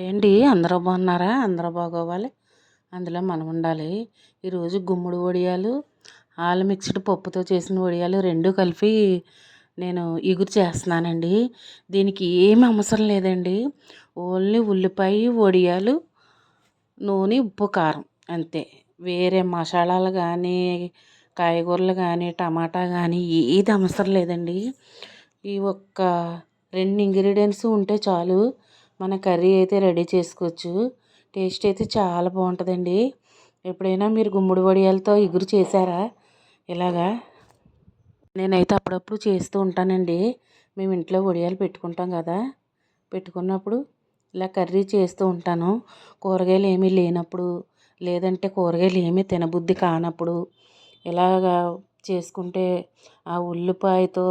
ఏంటి? అందరూ బాగున్నారా? అందరూ బాగోవాలి. అందులో మనం ఉండాలి. ఈరోజు గుమ్మడి వడియాలు ఆలు మిక్స్డ్ పప్పుతో చేసిన వడియాలు రెండు కలిపి నేను ఇగురు చేస్తున్నానండి. దీనికి ఏమి అవసరం లేదండి. ఓన్లీ ఉల్లిపాయ వడియాలు నూనె ఉప్పు కారం అంతే. వేరే మసాలాలు కానీ కాయగూరలు కానీ టమాటా కానీ ఏది అవసరం లేదండి. ఈ ఒక్క రెండు ఇంగ్రీడియంట్స్ ఉంటే చాలు. మన కర్రీ అయితే రెడీ చేసుకోవచ్చు. టేస్ట్ అయితే చాలా బాగుంటుందండి. ఎప్పుడైనా మీరు గుమ్మడి వడియాలతో ఇగురు చేశారా? ఇలాగా నేనైతే అప్పుడప్పుడు చేస్తూ ఉంటానండి. మేము ఇంట్లో వడియాలు పెట్టుకుంటాం కదా. పెట్టుకున్నప్పుడు ఇలా కర్రీ చేస్తూ ఉంటాను. కూరగాయలు ఏమీ లేనప్పుడు లేదంటే కూరగాయలు ఏమీ తినబుద్ధి కానప్పుడు ఇలాగా చేసుకుంటే ఆ ఉల్లిపాయతో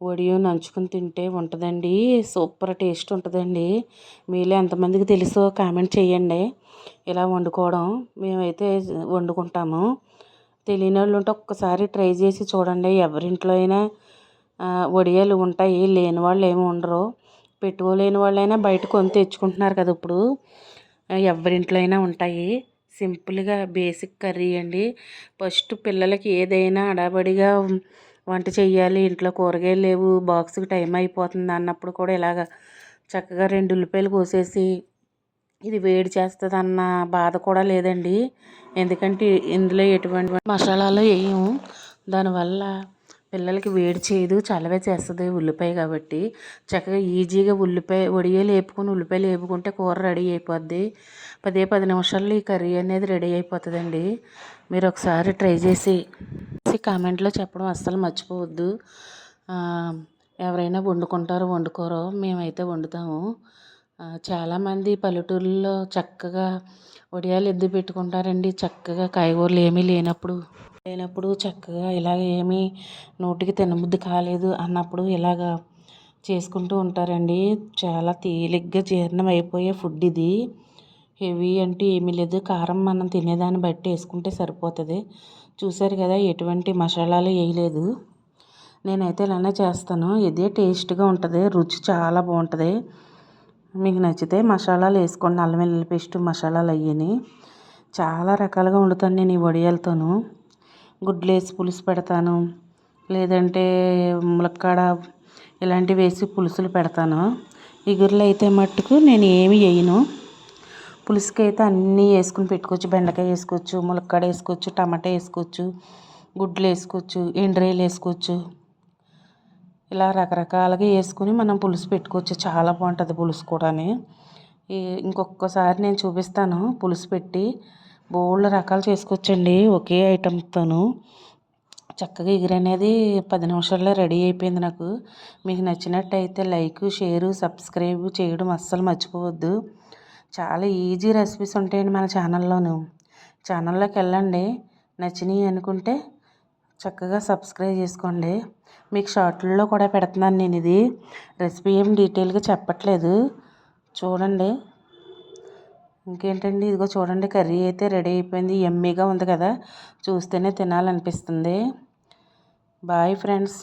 ఆ వడియో నంచుకుని తింటే ఉంటుందండి. సూపర్ టేస్ట్ ఉంటుందండి. మీలో ఎంతమందికి తెలుసో కామెంట్ చేయండి. ఇలా వండుకోవడం మేమైతే వండుకుంటాము. తెలియని వాళ్ళు ఉంటే ఒక్కసారి ట్రై చేసి చూడండి. ఎవరింట్లో అయినా వడియాలు ఉంటాయి. లేని వాళ్ళు ఏమి ఉండరు. పెట్టుకోలేని వాళ్ళైనా బయట కొని తెచ్చుకుంటున్నారు కదా ఇప్పుడు. ఎవరింట్లో అయినా ఉంటాయి. సింపుల్గా బేసిక్ కర్రీ అండి. ఫస్ట్ పిల్లలకి ఏదైనా అడాబడిగా వంట చేయాలి ఇంట్లో కూరగాయలు లేవు బాక్స్కి టైం అయిపోతుంది అన్నప్పుడు కూడా ఇలాగ చక్కగా రెండు ఉల్లిపాయలు కోసేసి ఇది వేడి చేస్తుంది అన్న బాధ కూడా లేదండి. ఎందుకంటే ఇందులో ఎటువంటి మసాలాలు వేయము దానివల్ల పిల్లలకి వేడి చేయదు చలవే చేస్తుంది ఉల్లిపాయ కాబట్టి. చక్కగా ఈజీగా ఉల్లిపాయ వడియాలు వేపుకొని ఉల్లిపాయలు వేపుకుంటే కూర రెడీ అయిపోద్ది. పదే పది నిమిషాల్లో ఈ కర్రీ అనేది రెడీ అయిపోతుందండి. మీరు ఒకసారి ట్రై చేసి కామెంట్లో చెప్పడం అస్సలు మర్చిపోవద్దు. ఎవరైనా వండుకుంటారో వండుకోరో మేమైతే వండుతాము. చాలామంది పల్లెటూళ్ళలో చక్కగా వడియాలు ఎద్దు పెట్టుకుంటారండి. చక్కగా కాయగూరలు ఏమీ లేనప్పుడు లేనప్పుడు చక్కగా ఇలాగ ఏమీ నోటికి తినబుద్ధి కాలేదు అన్నప్పుడు ఇలాగ చేసుకుంటూ ఉంటారండి. చాలా తేలిగ్గా జీర్ణం అయిపోయే ఫుడ్ ఇది. హెవీ అంటే ఏమీ లేదు. కారం మనం తినేదాన్ని బట్టి వేసుకుంటే సరిపోతుంది. చూసారు కదా ఎటువంటి మసాలాలు వేయలేదు. నేనైతే ఇలానే చేస్తాను. ఇదే టేస్ట్గా ఉంటుంది. రుచి చాలా బాగుంటుంది. మీకు నచ్చితే మసాలాలు వేసుకోండి. అల్లం వెల్లుల్లి పేస్ట్ మసాలాలు అయ్యని. చాలా రకాలుగా వండుతాను నేను ఈ వడియాలతోను. గుడ్లు వేసి పులుసు పెడతాను. లేదంటే ములక్కాడ ఇలాంటివి వేసి పులుసులు పెడతాను. ఇగురులు అయితే మట్టుకు నేను ఏమి వేయను. పులుసుకి అయితే అన్నీ వేసుకుని పెట్టుకోవచ్చు. బెండకాయ వేసుకోవచ్చు ములక్కాడ వేసుకోవచ్చు టమాటా వేసుకోవచ్చు గుడ్లు వేసుకోవచ్చు ఎండ్రాయిలు వేసుకోవచ్చు. ఇలా రకరకాలుగా వేసుకుని మనం పులుసు పెట్టుకోవచ్చు. చాలా బాగుంటుంది పులుసు కూడా ఇంకొకసారి నేను చూపిస్తాను. పులుసు పెట్టి బోల్డ్ రకాలు చేసుకోవచ్చండి. ఒకే ఐటెంతోను. చక్కగా ఎగిరనేది పది నిమిషాల్లో రెడీ అయిపోయింది నాకు. మీకు నచ్చినట్టయితే లైక్ షేరు సబ్స్క్రైబ్ చేయడం అస్సలు మర్చిపోవద్దు. చాలా ఈజీ రెసిపీస్ ఉంటాయండి మన ఛానల్లోను ఛానల్లోకి వెళ్ళండి నచ్చినాయి అనుకుంటే చక్కగా సబ్స్క్రైబ్ చేసుకోండి. మీకు షార్ట్లలో కూడా పెడుతున్నాను నేను ఇది. రెసిపీ ఏం డీటెయిల్గా చెప్పట్లేదు. చూడండి. ఇంకేంటండి? ఇదిగో చూడండి కర్రీ అయితే రెడీ అయిపోయింది. ఎమ్మీగా ఉంది కదా. చూస్తేనే తినాలనిపిస్తుంది. Bye friends